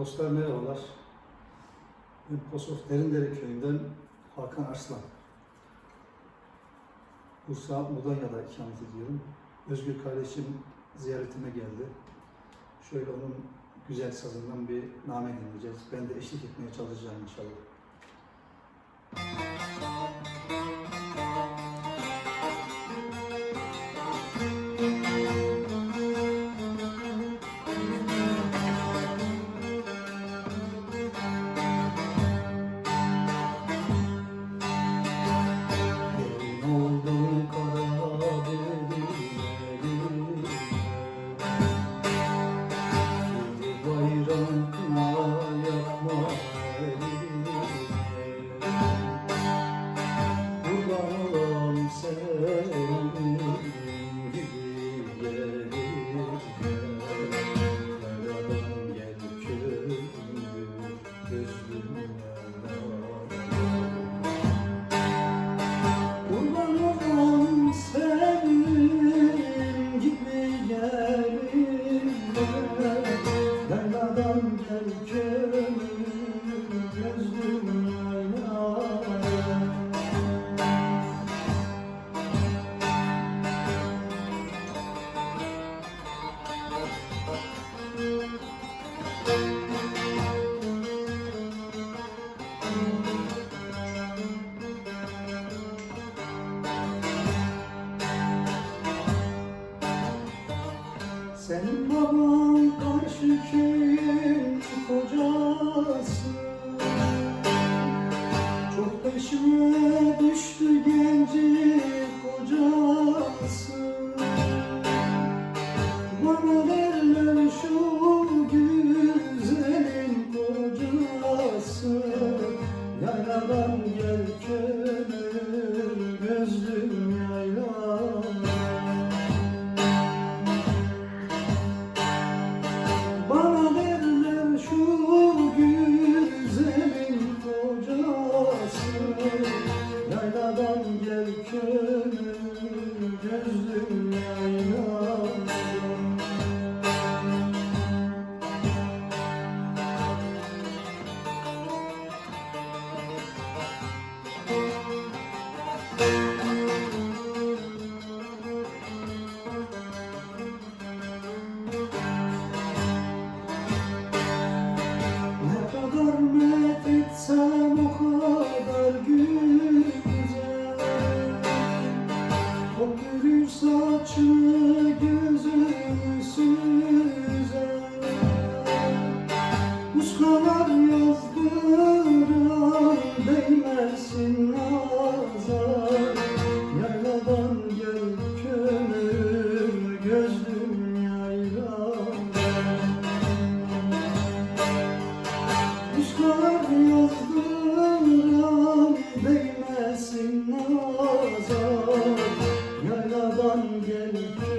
Dostlar merhabalar. Ben Posof Derindere köyünden Hakan Arslan. Bursa Mudanya'da ikamet ediyorum. Özgür kardeşim ziyaretime geldi. Şöyle onun güzel sazından bir name dinleyeceğiz. Ben de eşlik etmeye çalışacağım inşallah. Senin baban karşı köyün kocası. Çok peşime gel kömür gözlüm yayladan Ne Kuşlar yozduran değmesin nazar. Yayladan gelip